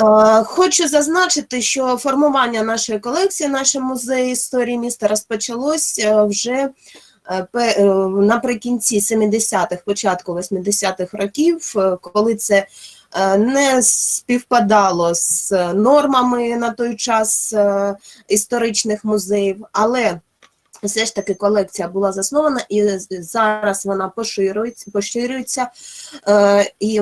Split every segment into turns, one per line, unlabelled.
Е, Хочу зазначити, що формування нашої колекції, наше музей історії міста розпочалось е, вже е, наприкінці 70-х, початку 80-х років, коли це не співпадало з нормами на той час історичних музеїв, але все ж таки колекція була заснована і зараз вона поширюється, поширюється Е, І,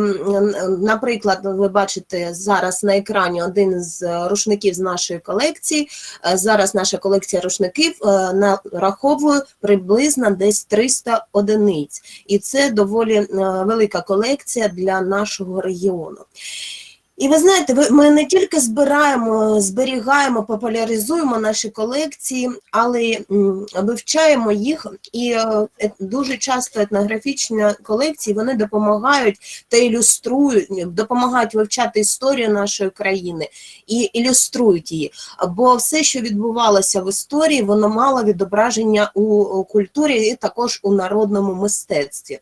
наприклад, ви бачите зараз на екрані один з рушників з нашої колекції. Е, Зараз наша колекція рушників е, нараховує приблизно десь 300 одиниць, і це доволі велика колекція для нашого регіону. І ви знаєте, ми не тільки збираємо, зберігаємо, популяризуємо наші колекції, але вивчаємо їх. І е, дуже часто етнографічні колекції вони допомагають та ілюструють, допомагають вивчати історію нашої країни і ілюструють її. Бо все, що відбувалося в історії, воно мало відображення у, культурі і також у народному мистецтві.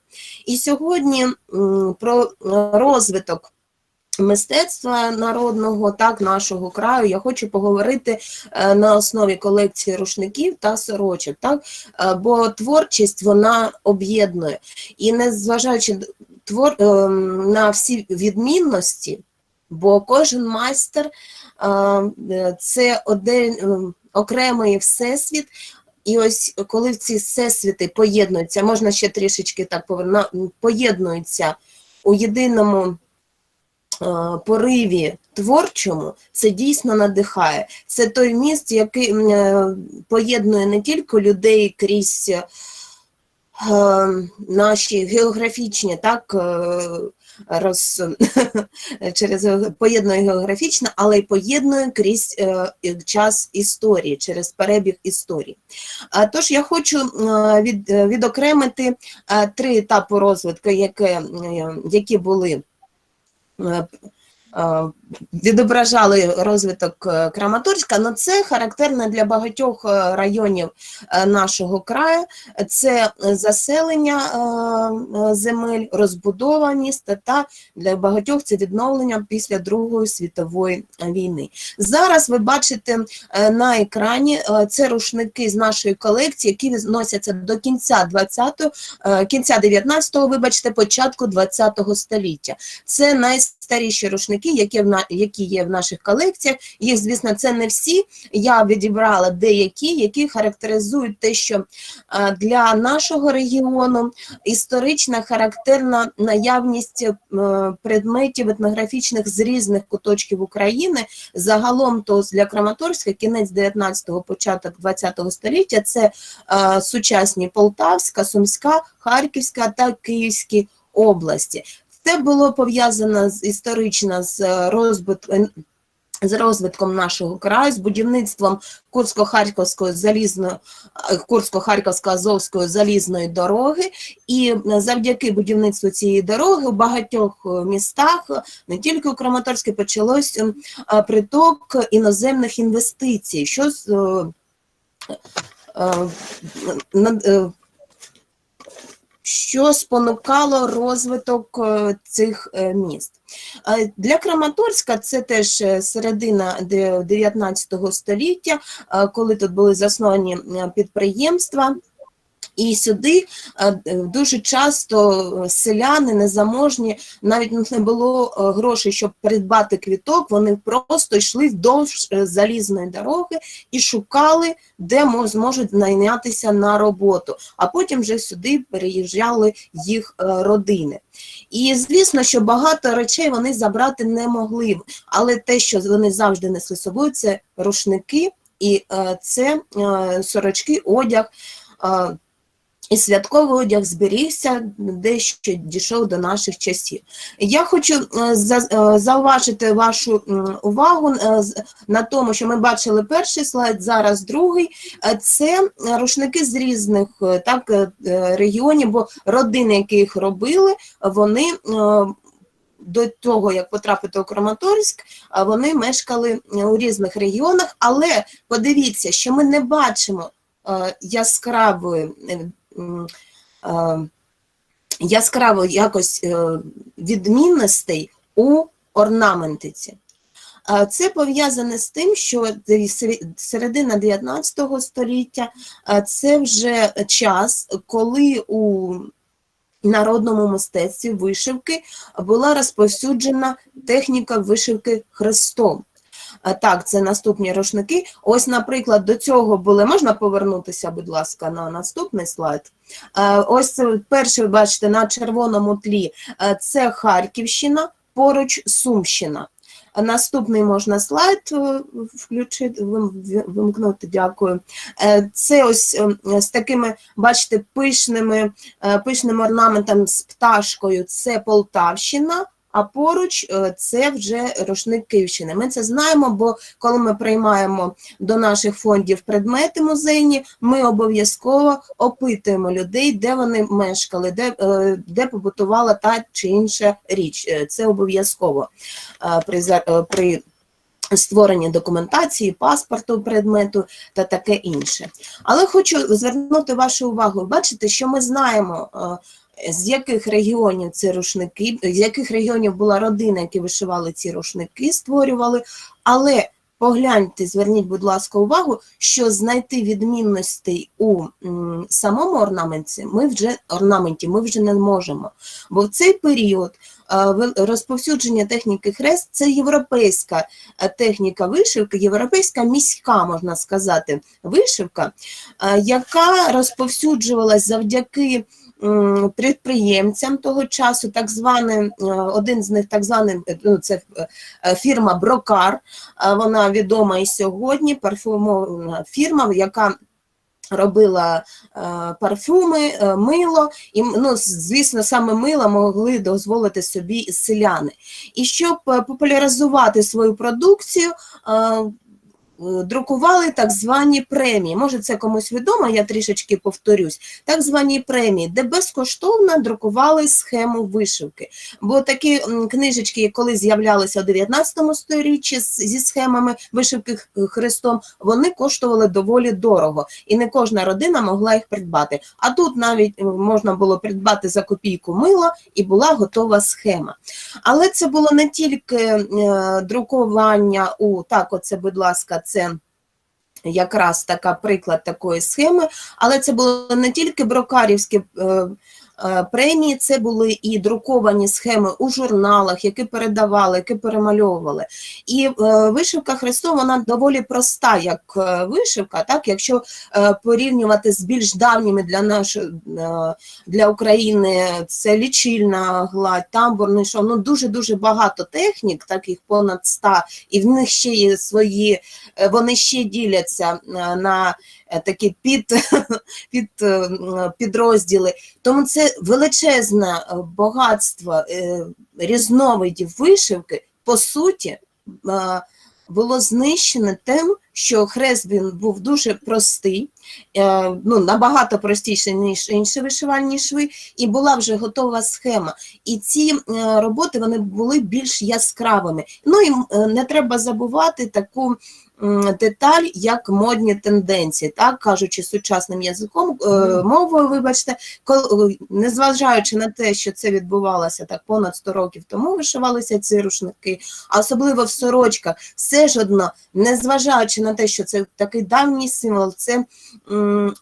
І сьогодні про розвиток мистецтва народного, так, нашого краю, я хочу поговорити е, на основі колекції рушників та сорочок, так, Е, бо творчість вона об'єднує. І незважаючи твор, е, на всі відмінності, бо кожен майстер е, це один е, окремий всесвіт. І ось коли ці всесвіти поєднуються, можна ще трішечки так поверна, поєднуються у єдиному пориві творчому, це дійсно надихає. Це той міст, який е, поєднує не тільки людей крізь е, наші географічні, так, е, роз, через поєднує географічно, але й поєднує крізь е, час історії, через перебіг історії. Тож я хочу е, від, е, відокремити е, три етапи розвитку, яке, е, які були е, е, відображали розвиток е, Краматорська, але це характерно для багатьох е, районів е, нашого краю. Це заселення е, е, земель, розбудова міста та для багатьох це відновлення після Другої світової війни. Зараз ви бачите е, на екрані е, це рушники з нашої колекції, які відносяться до кінця 20-го, е, кінця 19-го, вибачте, початку 20-го століття. Це найстаріші рушники, які в які є в наших колекціях. Їх, звісно, це не всі. Я відібрала деякі, які характеризують те, що е, для нашого регіону історична характерна наявність е, предметів етнографічних з різних куточків України. Загалом то для Краматорська кінець 19-го, початок 20-го століття це е, сучасні Полтавська, Сумська, Харківська та Київські області. Це було пов'язано історично з е, розбитком. З розвитком нашого краю, з будівництвом Курсько-Харківської залізної е, Курсько-Харківської Азовської залізної дороги, і е, завдяки будівництву цієї дороги у багатьох е, містах, е, не тільки у Краматорську, почалось ем, е, приток іноземних інвестицій, що з, е, е, е, що спонукало розвиток е, цих е, міст. Е, Для Краматорська це теж середина де- 19 століття, коли тут були засновані підприємства. І сюди е, дуже часто е, селяни незаможні, навіть не було е, грошей, щоб придбати квіток, вони просто йшли вдовж е, залізної дороги і шукали, де зможуть найнятися на роботу, а потім вже сюди переїжджали їх е, родини. І звісно, що багато речей вони забрати не могли, але те, що вони завжди несли з собою, це рушники і е, це е, сорочки, одяг. І святковий одяг зберігся, дещо дійшов до наших часів. Я хочу е, е, зауважити вашу увагу е, на тому, що ми бачили перший слайд, зараз другий. Це рушники з різних так, регіонів, бо родини, які їх робили, вони до того, як потрапити у Краматорськ, вони мешкали у різних регіонах, але подивіться, що ми не бачимо яскравої яскраво якось е, відмінностей у орнаментиці. Це пов'язане з тим, що середина 19 століття це вже час, коли у народному мистецтві вишивки була розповсюджена техніка вишивки хрестом. А, Так, це наступні рушники. Ось, наприклад, до цього були. Можна повернутися, будь ласка, на наступний слайд. Е, Ось перший, бачите, на червоному тлі е, це Харківщина, поруч Сумщина. Наступний можна слайд е, включити, вимкнути, дякую. Е, Це ось е, з такими, бачите, пишними, е, пишним орнаментом з пташкою це Полтавщина, а поруч е, це вже рушник Київщини. Ми це знаємо, бо коли ми приймаємо до наших фондів предмети музейні, ми обов'язково опитуємо людей, де вони мешкали, де, е, де побутувала та чи інша річ. Е, Це обов'язково при, при створенні документації, паспорту предмету та таке інше. Але хочу звернути вашу увагу. Бачите, що ми знаємо. З яких регіонів ці рушники, з яких регіонів була родина, які вишивали ці рушники, створювали, але погляньте, зверніть, будь ласка, увагу, що знайти відмінностей у самому орнаменті ми вже орнаменті ми вже не можемо. Бо в цей період е, розповсюдження техніки хрест це європейська е, техніка вишивки, європейська міська, можна сказати, вишивка, е, яка розповсюджувалась завдяки підприємцям того часу, так званим, е, один з них так званий, ну, це е, фірма Брокар, е, вона відома і сьогодні, парфумовна фірма, яка робила е, парфюми, е, мило, і ну, звісно, саме мило могли дозволити собі селяни. І щоб популяризувати свою продукцію, е, друкували так звані премії. Може, це комусь відомо, я трішечки повторюсь. Так звані премії, де безкоштовно друкували схему вишивки. Бо такі книжечки, коли з'являлися у 19 сторіччі зі схемами вишивки х- хрестом, вони коштували доволі дорого, і не кожна родина могла їх придбати. А тут навіть е, можна було придбати за копійку мила, і була готова схема. Але це було не тільки е, друкування у так, оце, будь ласка, це. Якраз така приклад такої схеми, але це було не тільки брокарівські е, премії, це були і друковані схеми у журналах, які передавали, які перемальовували. І е, вишивка хрестом вона доволі проста, як е, вишивка, так якщо е, порівнювати з більш давніми для нашої е, для України це лічильна гладь, тамбурний шов, ну дуже дуже багато технік, так їх понад ста, і в них ще є свої, е, вони ще діляться е, на е, такі під, під е, підрозділи. Тому це величезне е, багатство е, різновидів вишивки, по суті, е, було знищене тим, що хрест він був дуже простий, е, ну, набагато простіший, ніж інші вишивальні шви, і була вже готова схема. І ці е, роботи вони були більш яскравими. Ну і е, не треба забувати таку деталь, як модні тенденції, так кажучи сучасним язиком, е, мовою, вибачте, коли, незважаючи на те, що це відбувалося так понад 100 років тому, вишивалися ці рушники, а особливо в сорочках, все ж одно, незважаючи на те, що це такий давній символ, це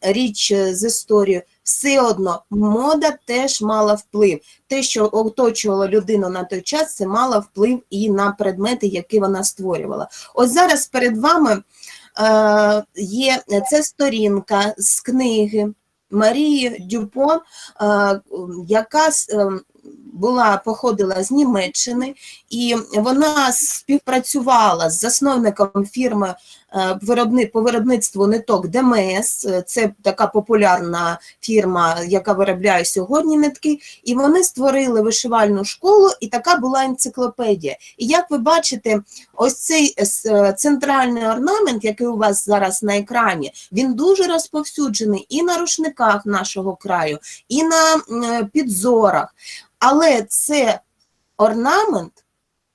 річ е, з історією, все одно мода теж мала вплив. Те, що оточувало людину на той час, це мало вплив і на предмети, які вона створювала. Ось зараз перед вами е, є це сторінка з книги Марії Дюпон, е, яка е, була походила з Німеччини, і вона співпрацювала з засновником фірми е, по виробництву ниток ДМС. Е, Це така популярна фірма, яка виробляє сьогодні нитки. І вони створили вишивальну школу, і така була енциклопедія. І як ви бачите, ось цей е, центральний орнамент, який у вас зараз на екрані, він дуже розповсюджений і на рушниках нашого краю, і на підзорах. Але це орнамент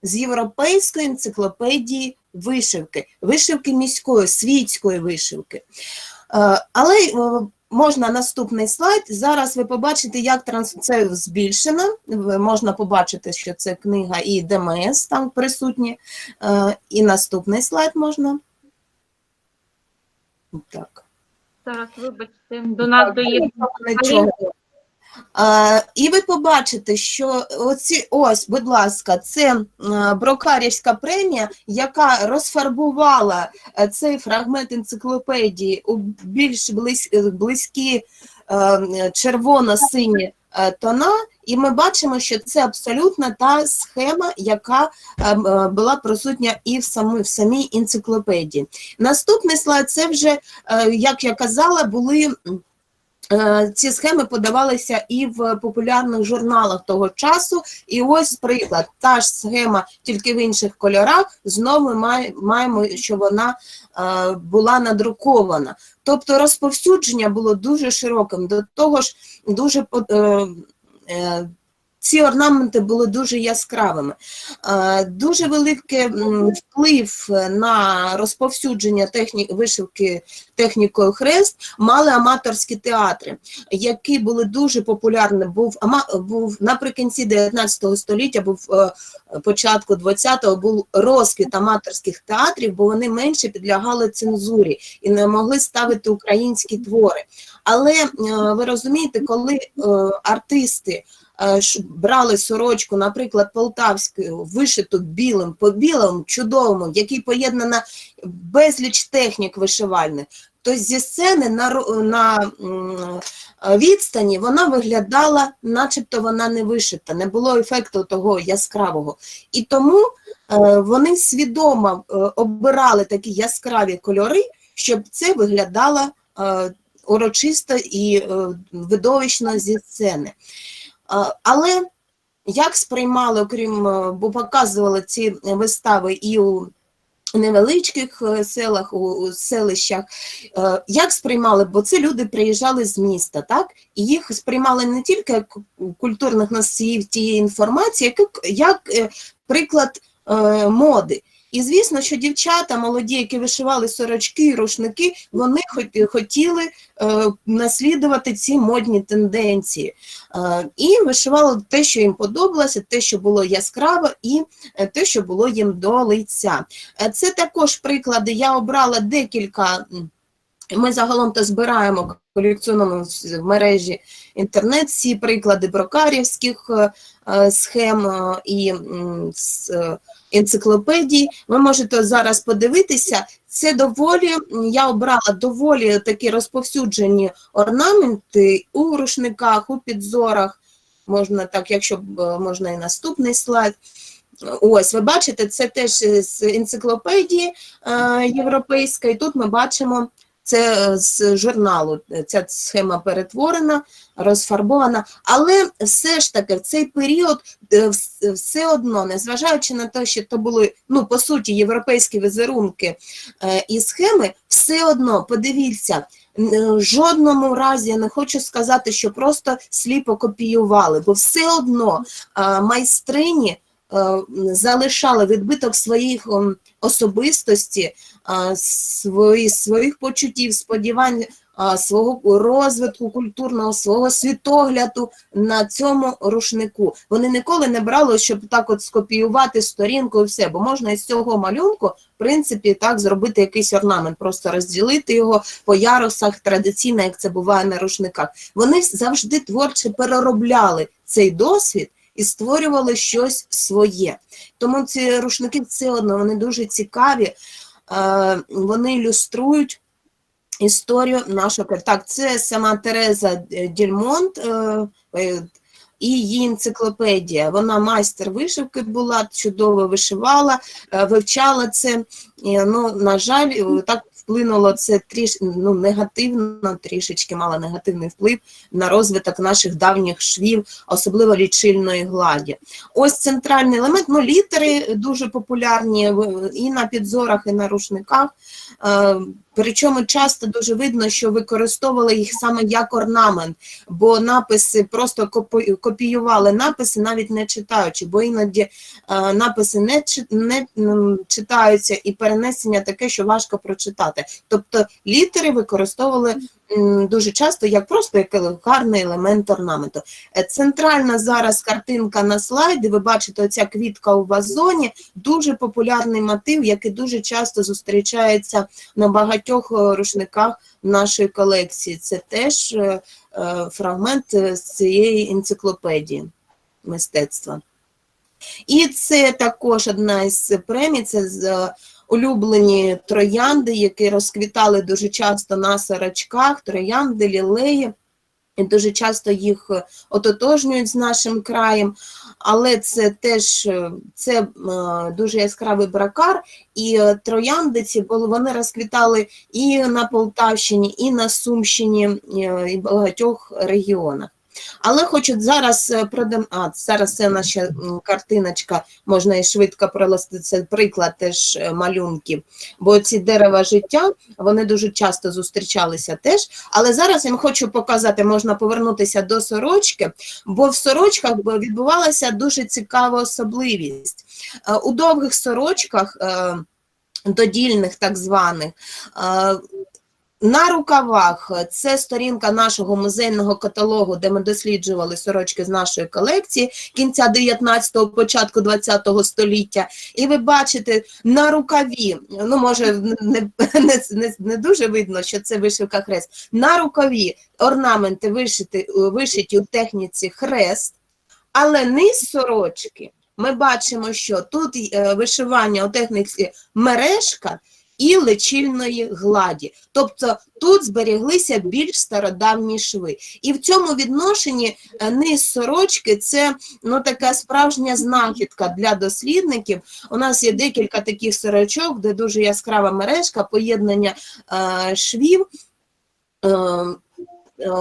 з європейської енциклопедії вишивки, вишивки міської, світської вишивки. Е, Але е, можна наступний слайд. Зараз ви побачите, як транс... це збільшено. Можна побачити, що це книга і ДМС там присутні. Е, І наступний слайд можна. Так.
Зараз, вибачте, до нас доєднується.
І ви побачите, що оці, ось, будь ласка, це Брокарівська премія, яка розфарбувала е, цей фрагмент енциклопедії у більш е, близькі е, червоно-сині тона, і ми бачимо, що це абсолютно та схема, яка була присутня і в самій, в самій енциклопедії. Наступний слайд це вже, як я казала, були. Е, Ці схеми подавалися і в популярних журналах того часу. І ось приклад, та ж схема, тільки в інших кольорах. Знову маємо, що вона е, була надрукована. Тобто розповсюдження було дуже широким. До того ж, дуже е, ці орнаменти були дуже яскравими. Е, Дуже великий вплив на розповсюдження техні... вишивки технікою хрест мали аматорські театри, які були дуже популярні. Був був наприкінці 19 століття, був е, початку 20-го, був розквіт аматорських театрів, бо вони менше підлягали цензурі і не могли ставити українські твори. Але е, ви розумієте, коли артисти брали сорочку, наприклад, полтавську, вишиту білим по білому, чудовому, який поєднана безліч технік вишивальних, то зі сцени на, на е, відстані вона виглядала, начебто вона не вишита, не було ефекту того яскравого. І тому е, вони свідомо е, обирали такі яскраві кольори, щоб це виглядало е, урочисто і е, видовищно зі сцени. Е, Але як сприймали, окрім, е, бо показували ці вистави і у невеличких е, селах, у, селищах, як сприймали, бо це люди приїжджали з міста, так? І їх сприймали не тільки як культурних носіїв тієї інформації, як, як приклад моди. І звісно, що дівчата молоді, які вишивали сорочки рушники, вони хот- хотіли е, наслідувати ці модні тенденції. Е, і вишивали те, що їм подобалося, те, що було яскраво, і е, те, що було їм до лиця. Е, Це також приклади. Я обрала декілька. Ми загалом то збираємо колекціонуємо в мережі інтернет всі приклади брокарівських е, е, схем е, і енциклопедій. Ви можете зараз подивитися. Це доволі, я обрала доволі такі розповсюджені орнаменти у рушниках, у підзорах. Можна так, якщо можна і наступний слайд. Ось, ви бачите, це теж з енциклопедії е, європейської. Тут ми бачимо це е, з журналу. Ця схема перетворена, розфарбована. Але все ж таки в цей період е, все одно, незважаючи на те, що то були ну, по суті європейські візерунки е, і схеми, все одно подивіться. В жодному разі я не хочу сказати, що просто сліпо копіювали, бо все одно е, майстрині е, залишали відбиток своїх особистості, свої, своїх почуттів, сподівань, свого розвитку культурного, свого світогляду на цьому рушнику. Вони ніколи не брали, щоб так от скопіювати сторінку і все, бо можна із цього малюнку, в принципі, так зробити якийсь орнамент, просто розділити його по ярусах традиційно, як це буває на рушниках. Вони завжди творче переробляли цей досвід і створювали щось своє. Тому ці рушники все одно вони дуже цікаві, вони ілюструють історію нашого. Так, це сама Тереза е, Дільмонт е, е, і її енциклопедія. Вона майстер вишивки була, чудово вишивала, е, вивчала це. Ну, на жаль, е, так вплинуло це тріш, ну, негативно, трішечки мало негативний вплив на розвиток наших давніх швів, особливо лічильної гладі. Ось центральний елемент, ну літери дуже популярні і на підзорах, і на рушниках. Причому часто дуже видно, що використовували їх саме як орнамент, бо написи просто копі- копіювали написи, навіть не читаючи, бо іноді е, написи не, не читаються і перенесення таке, що важко прочитати. Тобто літери використовували дуже часто як просто як гарний елемент орнаменту. Е, Центральна зараз картинка на слайді, ви бачите, оця квітка у вазоні, дуже популярний мотив, який дуже часто зустрічається на багатьох е, рушниках нашої колекції. Це теж е, фрагмент з цієї енциклопедії мистецтва. І це також одна із премій, це улюблені троянди, які розквітали дуже часто на сорочках, троянди, лілеї. І дуже часто їх е, ототожнюють з нашим краєм, але це теж е, це е, дуже яскравий бракар, і е, троянди вони розквітали і на Полтавщині, і на Сумщині, і в багатьох регіонах. Але хочу зараз е, продам... А, зараз це наша картиночка, можна і швидко пролистити, це приклад теж е, малюнків, бо ці дерева життя, вони дуже часто зустрічалися теж. Але зараз я хочу показати, можна повернутися до сорочки, бо в сорочках відбувалася дуже цікава особливість. Е, У довгих сорочках, додільних так званих, на рукавах е, це сторінка нашого музейного каталогу, де ми досліджували сорочки з нашої колекції кінця 19-го, початку 20-го століття. І ви бачите на рукаві, ну може не, не, не, не дуже видно, що це вишивка хрест. На рукаві орнаменти вишити, вишиті у техніці хрест, але низ сорочки ми бачимо, що тут е, вишивання у техніці мережка і лечильної гладі. Тобто тут зберіглися більш стародавні шви. І в цьому відношенні е, низ сорочки це ну, така справжня знахідка для дослідників. У нас є декілька таких сорочок, де дуже яскрава мережка, поєднання е, швів. Е, е,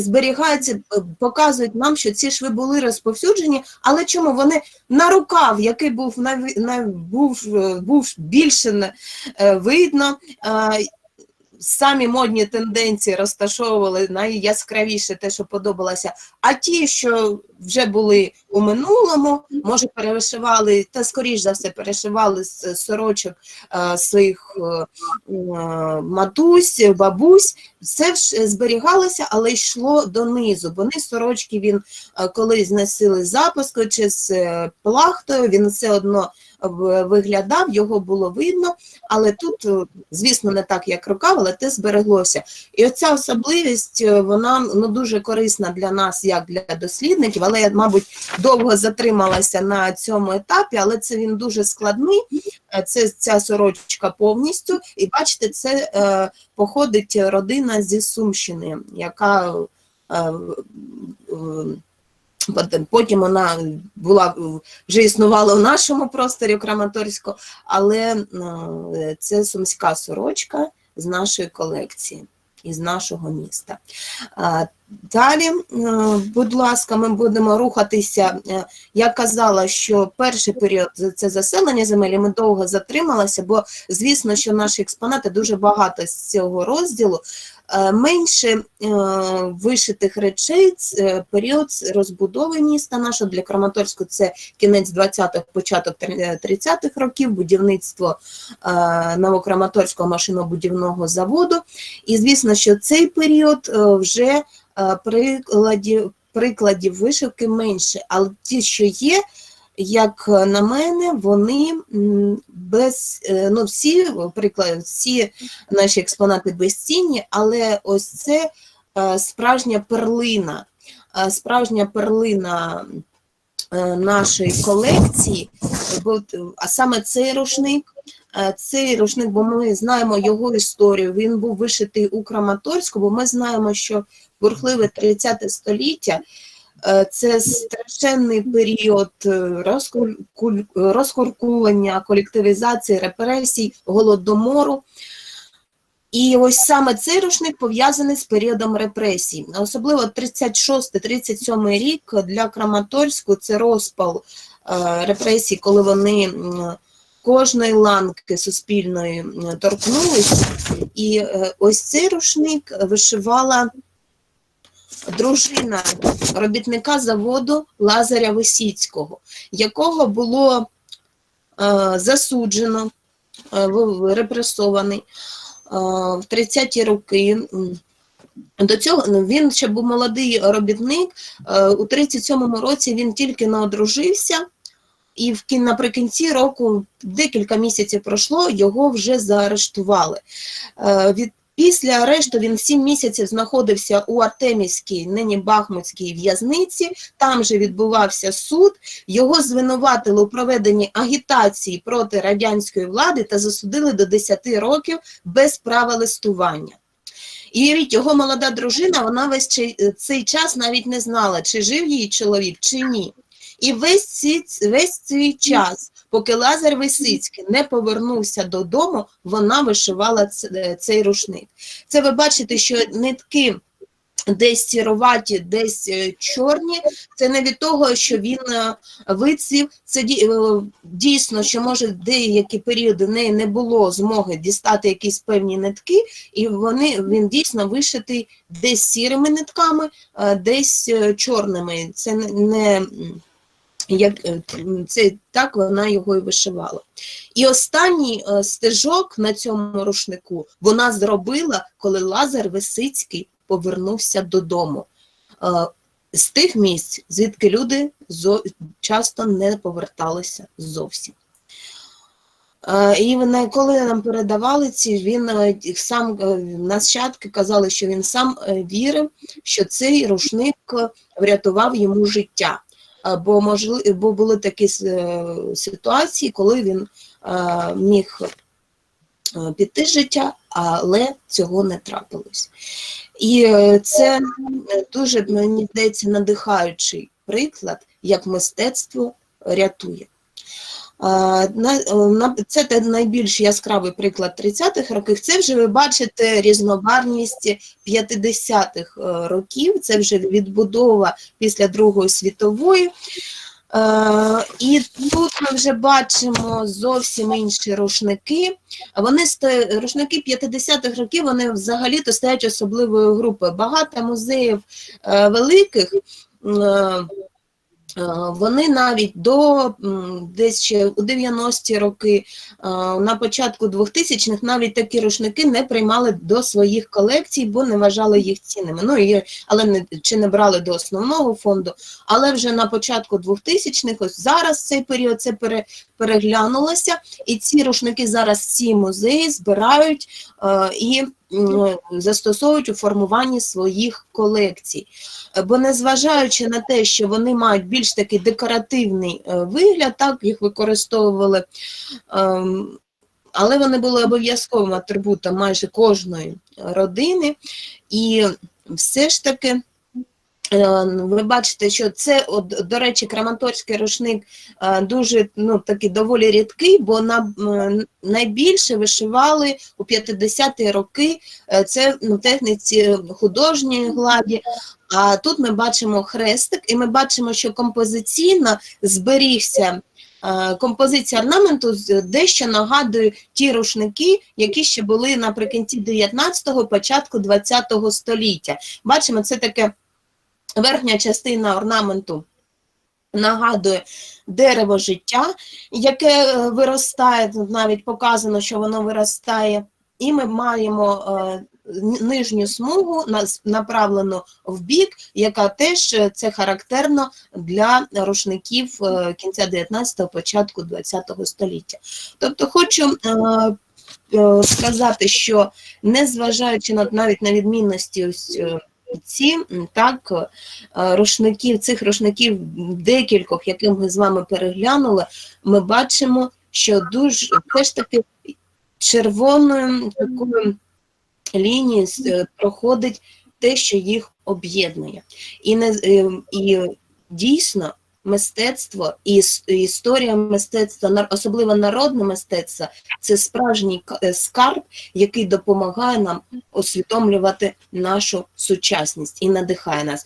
зберігаються, е, показують нам, що ці шви були розповсюджені, але чому вони на рукав, який був на, на був, е, був більше е, видно. Самі модні тенденції розташовували найяскравіше те, що подобалося. А ті, що вже були у минулому, може перешивали, та скоріш за все перешивали з сорочок е, своїх е, е, матусь, бабусь, все ж зберігалося, але йшло донизу, бо низ сорочки він е, коли зносили запуску чи з е, плахтою, він все одно виглядав, його було видно, але тут, е, звісно, не так, як рукав, але те збереглося. І оця особливість, е, вона ну, дуже корисна для нас, як для дослідників, але я, мабуть, довго затрималася на цьому етапі, але це він дуже складний. Е, Це ця сорочка повністю. І бачите, це е, походить родина зі Сумщини, яка е, е, Потім- вона була вже існувала в нашому просторі Краматорську, але е, це сумська сорочка з нашої колекції, із нашого міста. Далі, е, будь ласка, ми будемо рухатися. Е, Я казала, що перший період це заселення земель, ми довго затрималися, бо звісно, що наші експонати дуже багато з цього розділу. Е, Менше вишитих речей період розбудови міста нашого для Краматорську це кінець 20-х, початок 30-х років, будівництво Новокраматорського машинобудівного заводу. І звісно, що цей період вже прикладів, прикладів вишивки менше, але ті, що є, як на мене, вони без е, ну всі приклади, всі наші експонати безцінні, але ось це е, справжня перлина, е, справжня перлина е, нашої колекції, е, а саме цей рушник. Е, Цей рушник, бо ми знаємо його історію. Він був вишитий у Краматорську, бо ми знаємо, що бурхливе 30 століття е, це страшенний період е, розкуркулення, колективізації, репресій, голодомору. І ось саме цей рушник пов'язаний з періодом репресій. Особливо 36-37 рік для Краматорську це розпал репресій, коли вони кожної ланки суспільної торкнулися. І е, ось цей рушник вишивала дружина робітника заводу Лазаря Висіцького, якого було е, засуджено, е, репресований е, в 30-ті роки. До цього ну, він ще був молодий робітник. е, У 37-му році він тільки не одружився, і в кін- наприкінці року декілька місяців пройшло, його вже заарештували. Е, Від Після арешту він сім місяців знаходився у Артемівській, нині Бахмутській в'язниці. Там же відбувався суд. Його звинуватили у проведенні агітації проти радянської влади та засудили до 10 років без права листування. І його молода дружина, вона весь цей час навіть не знала, чи жив її чоловік, чи ні. І весь цей, весь цей час, поки Лазар Висицький не повернувся додому, вона вишивала цей рушник. Це ви бачите, що нитки десь сіроваті, десь е, чорні. Це не від того, що він е, вицвів. Це е, дійсно, що може деякі періоди неї не було змоги дістати якісь певні нитки, і вони він дійсно вишитий десь сірими нитками, е, десь е, чорними. Це не- як е, це так вона його і вишивала. І останній е, стежок на цьому рушнику вона зробила, коли Лазар Висицький повернувся додому. Е, З тих місць, звідки люди часто не поверталися зовсім. Е, І коли нам передавали ці, він е, сам нащадки казали, що він сам вірив, що цей рушник врятував йому життя. Е, Бо можливо, були такі е, ситуації, коли він е, міг е, піти з життя, але цього не трапилось. І це дуже, мені здається, надихаючий приклад, як мистецтво рятує. Це найбільш яскравий приклад 30-х років. Це вже ви бачите різнобарвність 50-х е, років. Це вже відбудова після Другої світової. Е, І тут ми вже бачимо зовсім інші рушники. Вони рушники 50-х років вони взагалі-то стоять особливою групою. Багато музеїв е, великих. Е, Вони навіть до десь ще у 90-ті роки, е, на початку 2000-х навіть такі рушники не приймали до своїх колекцій, бо не вважали їх цінними. Ну, але не, чи не брали до основного фонду. Але вже на початку 2000-х, ось зараз цей період це пере, переглянулося, і ці рушники зараз всі музеї збирають і застосовують у формуванні своїх колекцій. Е, Бо незважаючи на те, що вони мають більш такий декоративний е, вигляд, так їх використовували, ем, але вони були обов'язковим атрибутом майже кожної родини, і все ж таки. Е, Ви бачите, що це, от, до речі, краматорський рушник е, дуже ну, такий доволі рідкий, бо на, найбільше вишивали у 50-ті роки е, це в техніці художньої гладі, а тут ми бачимо хрестик, і ми бачимо, що композиційно зберігся. Композиція орнаменту дещо нагадує ті рушники, які ще були наприкінці 19-го, початку 20-го століття. Бачимо, це таке верхня частина орнаменту нагадує дерево життя, яке е, виростає, навіть показано, що воно виростає, і ми маємо е, нижню смугу направлену в бік, яка теж е, це характерно для рушників кінця 19-го, початку 20-го століття. Тобто хочу сказати, що незважаючи на навіть на відмінності ось ці так е, рушників, цих рушників декількох, яких ми з вами переглянули, ми бачимо, що дуже все ж таки червоною такою лінією е, проходить те, що їх об'єднує. І, не, е, і дійсно мистецтво і історія мистецтва, особливо народне мистецтво, це справжній е, скарб, який допомагає нам усвідомлювати нашу сучасність і надихає нас.